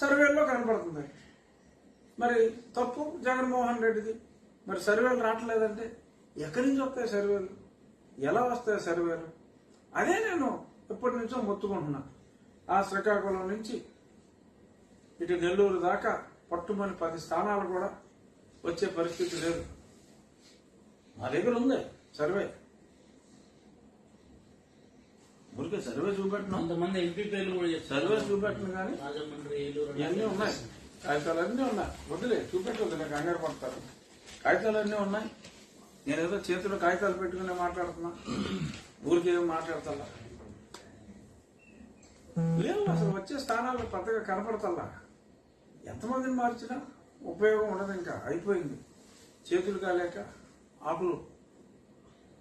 సర్వేల్లో కనపడుతుంది. మరి తప్పు జగన్మోహన్ రెడ్డిది. మరి సర్వేలు రావట్లేదంటే ఎక్కడి నుంచి వస్తాయి సర్వేలు? ఎలా వస్తాయి సర్వేలు? అదే నేను ఎప్పటి నుంచో మొత్తుకుంటున్నా. ఆ శ్రీకాకుళం నుంచి ఇటు నెల్లూరు దాకా పట్టుమని పది స్థానాలు కూడా వచ్చే పరిస్థితి లేదు. మా దగ్గర ఉంది సర్వే. ఊరికే సర్వే చూపెట్టినాం. కొంతమంది ఎంపీ పేర్లు కూడా సర్వే చూపెట్టిన కానీ రాజమండ్రి ఇవన్నీ ఉన్నాయి. కాగితాలు అన్నీ ఉన్నాయి. వదిలే చూపెట్టదు నాకు కంగారు పడతారు. కాగితాలు అన్నీ ఉన్నాయి నేనేదో చేతిలో కాగితాలు పెట్టుకునే మాట్లాడుతున్నా. ఊరికి ఏం మాట్లాడతల్లా. లేవు అసలు వచ్చే స్థానాలు పెద్దగా కనపడతల్లా. ఎంతమందిని మార్చినా ఉపయోగం ఉండదు ఇంకా. అయిపోయింది. చేతులు కాలేక ఆకులు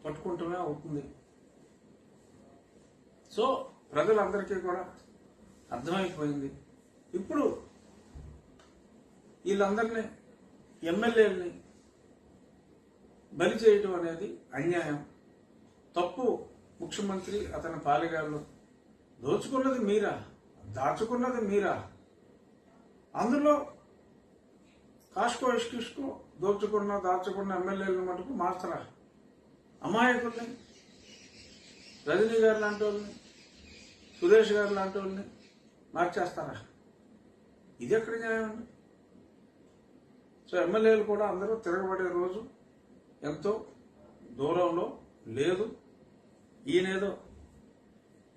పట్టుకుంటూనే అవుతుంది. సో ప్రజలందరికీ కూడా అర్థమైపోయింది. ఇప్పుడు వీళ్ళందరినీ ఎమ్మెల్యేలని బలి చేయటం అనేది అన్యాయం. తప్పు ముఖ్యమంత్రి అతని పాలెగాళ్ళు దోచుకున్నది మీరా? దాచుకున్నది మీరా? అందులో కాస్కో ఇష్కిష్కో దోచుకున్న దాచుకున్న ఎమ్మెల్యేలను మటుకు మార్చరా అమాయకుల్ని రజనీ గారు లాంటి వాళ్ళని సురేష్ గారు లాంటి వాళ్ళని మార్చేస్తారా? ఇది ఎక్కడ న్యాయం? సో ఎమ్మెల్యేలు కూడా అందరూ తిరగబడే రోజు ఎంతో దూరంలో లేదు. ఈయనేదో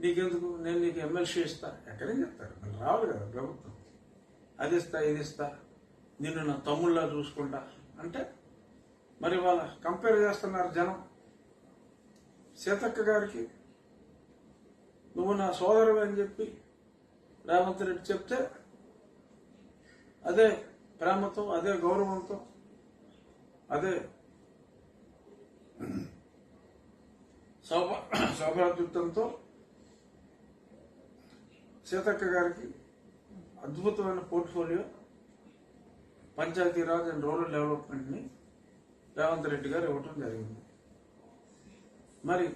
నీకెందుకు? నేను నీకు ఎమ్మెల్సీ ఇస్తా. ఎక్కడేం చెప్తారు? మళ్ళీ రావాలి కదా ప్రభుత్వం. అది ఇస్తా ఇది ఇస్తా. నిన్ను నా తమ్ముళ్ళ చూసుకుంటా అంటే మరి వాళ్ళ కంపేర్ చేస్తున్నారు జనం. సీతక్క గారికి నువ్వు నా సోదరుడు అని చెప్పి రేవంత్ రెడ్డి చెప్తే అదే ప్రేమతో అదే గౌరవంతో అదే శోభ శోభాద్యుక్తంతో సీతక్క గారికి అద్భుతమైన పోర్ట్ఫోలియో పంచాయతీరాజ్ అండ్ రూరల్ డెవలప్మెంట్ని రేవంత్ రెడ్డి గారు ఇవ్వటం జరిగింది. మరి